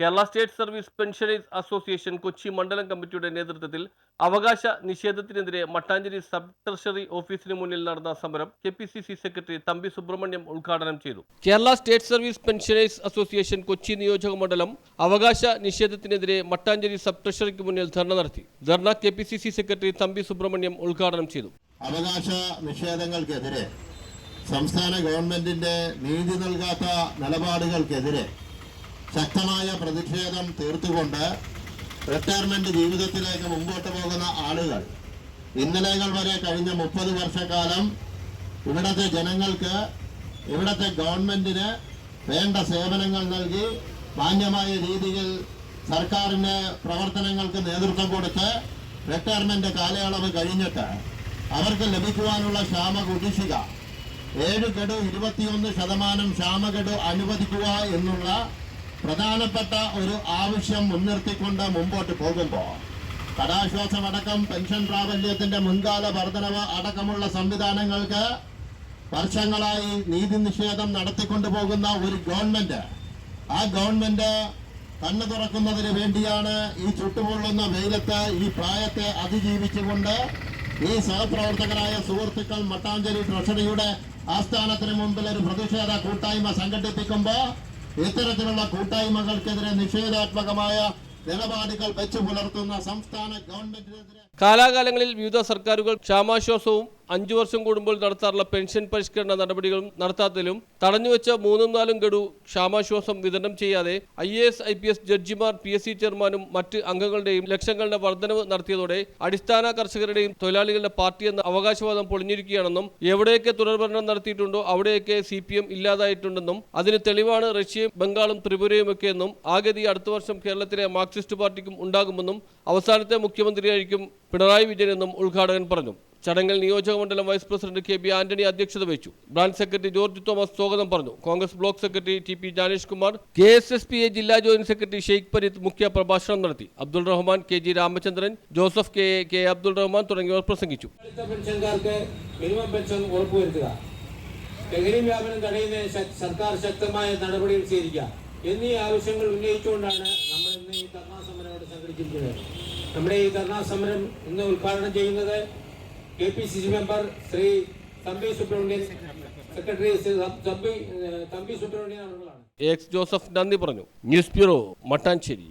Kerala state service pensioners association Kochi മണ്ഡലം കമ്മിറ്റിയുടെ നേതൃത്വത്തിൽ അവകാശ നിഷേധത്തിനെതിരെ മട്ടാഞ്ചേരി സബ് ട്രഷറി ഓഫീസിന് മുന്നിൽ നടന്ന സമരം K P C C secretary Thampi Subrahmanyam ഉദ്ഘാടനം ചെയ്തു. Kerala state service pensioners association Kochi നിയോജക മണ്ഡലം അവകാശ നിഷേധത്തിനെതിരെ മട്ടാഞ്ചേരി സബ് ട്രഷറിക്ക് മുന്നിൽ ധർണ നടത്തി. Dharna K P C C secretary Thampi Subrahmanyam ഉദ്ഘാടനം ചെയ്തു. അവകാശ നിഷേധങ്ങൾക്കെതിരെ സംസ്ഥാന ഗവൺമെന്റിന്റെ നീതി നൽകാത്ത നിലപാടുകൾക്കെതിരെ ശക്തമായ പ്രതിഷേധം തീർത്തുകൊണ്ട് റിട്ടയർമെന്റ് ജീവിതത്തിലേക്ക് മുമ്പോട്ട് പോകുന്ന ആളുകൾ ഇന്നലെകൾ വരെ കഴിഞ്ഞ മുപ്പത് വർഷക്കാലം ഇവിടത്തെ ജനങ്ങൾക്ക് ഇവിടത്തെ ഗവൺമെന്റിന് വേണ്ട സേവനങ്ങൾ നൽകി മാന്യമായ രീതിയിൽ സർക്കാരിന്റെ പ്രവർത്തനങ്ങൾക്ക് നേതൃത്വം കൊടുത്ത് റിട്ടയർമെന്റ് കാലയളവ് കഴിഞ്ഞിട്ട് അവർക്ക് ലഭിക്കുവാനുള്ള ക്ഷാമ കുടിശ്ശിക ഏഴ് ഗഡു ഇരുപത്തിയൊന്ന് ശതമാനം ക്ഷാമഗഡു അനുവദിക്കുക എന്നുള്ള പ്രധാനപ്പെട്ട ഒരു ആവശ്യം മുൻനിർത്തിക്കൊണ്ട് മുമ്പോട്ട് പോകുമ്പോൾ കടാശ്വാസമടക്കം പെൻഷൻ പ്രാബല്യത്തിന്റെ മുൻകാല വർധനവ് അടക്കമുള്ള സംവിധാനങ്ങൾക്ക് വർഷങ്ങളായി നീതി നിഷേധം നടത്തിക്കൊണ്ടു പോകുന്ന ഒരു ഗവൺമെന്റ് ആ ഗവൺമെന്റ് കണ്ണു തുറക്കുന്നതിന് വേണ്ടിയാണ് ഈ ചുട്ടുപൊള്ളുന്ന വെയിലത്ത് ഈ പ്രായത്തെ അതിജീവിച്ചുകൊണ്ട് ഈ സഹപ്രവർത്തകരായ സുഹൃത്തുക്കൾ മട്ടാഞ്ചേരി ട്രഷറിയുടെ ആസ്ഥാനത്തിന് മുമ്പിൽ ഒരു പ്രതിഷേധ കൂട്ടായ്മ സംഘടിപ്പിക്കുമ്പോൾ ഇത്തരത്തിലുള്ള കൂട്ടായ്മകൾക്കെതിരെ നിഷേധാത്മകമായ നിലപാടുകൾ വെച്ചു പുലർത്തുന്ന സംസ്ഥാന ഗവൺമെന്റിനെതിരെ കാലാകാലങ്ങളിൽ വിവിധ സർക്കാരുകൾ ക്ഷാമാശ്വാസവും അഞ്ചു വർഷം കൂടുമ്പോൾ നടത്താറുള്ള പെൻഷൻ പരിഷ്കരണ നടപടികളും നടത്താത്തതിലും തടഞ്ഞുവെച്ച മൂന്നും നാലും ഗഡു ക്ഷാമാശ്വാസം വിതരണം ചെയ്യാതെ I A S I P S ജഡ്ജിമാർ പി എസ് സി ചെയർമാനും മറ്റ് അംഗങ്ങളുടെയും ലക്ഷങ്ങളുടെ വർധനവ് നടത്തിയതോടെ അടിസ്ഥാന കർഷകരുടെയും തൊഴിലാളികളുടെ പാർട്ടി എന്ന അവകാശവാദം പൊളിഞ്ഞിരിക്കുകയാണെന്നും എവിടെയൊക്കെ തുടർഭരണം നടത്തിയിട്ടുണ്ടോ അവിടെയൊക്കെ സി പി എം ഇല്ലാതായിട്ടുണ്ടെന്നും അതിന് തെളിവാണ് റഷ്യയും ബംഗാളും ത്രിപുരയുമൊക്കെയെന്നും എന്നും ആഗതി അടുത്ത വർഷം കേരളത്തിലെ മാർക്സിസ്റ്റ് പാർട്ടിക്കും ഉണ്ടാകുമെന്നും അവസാനത്തെ മുഖ്യമന്ത്രിയായിരിക്കും പിണറായി വിജയനെന്നും ഉദ്ഘാടകൻ പറഞ്ഞു. ചടങ്ങിൽ നിയോജക മണ്ഡലം vice president K B Antony അധ്യക്ഷത വഹിച്ചു. ബ്രാഞ്ച് സെക്രട്ടറി ജോർജ് തോമസ് സ്വാഗതം പറഞ്ഞു. Congress block secretary T P Janesh Kumar K S S P A ജില്ലാ ജോയിന്റ് സെക്രട്ടറി ഷെയ്ഖ് പരീത് മുഖ്യ പ്രഭാഷണം നടത്തി. Abdul Rahman K G Ramachandran Joseph K K Abdul Rahman തുടങ്ങിയവർ പ്രസംഗിച്ചു. പെൻഷൻകാർക്ക് മിനിമം പെൻഷൻ ഉറപ്പുവരുത്തുക. ലഹരി വ്യാപനം തടയുന്ന സർക്കാർ ശക്തമായ നടപടികൾ സ്വീകരിക്കുക. എന്നീ ആവശ്യങ്ങൾ ഉന്നയിച്ചുകൊണ്ടാണ് നമ്മൾ ഇന്ന് ഈ ധർണാ സമരം ഇവിടെ സംഘടിച്ചിരിക്കുന്നത്. നമ്മുടെ ഈ ധർണാ സമരം ഇന്ന് ഉദ്ഘാടനം ചെയ്യുന്നത് K P C C member Shri Thampi Subrahmanyan secretary Shri Thampi Thampi Subrahmanyan X Joseph നന്ദി പറഞ്ഞു. News bureau Mattancherry.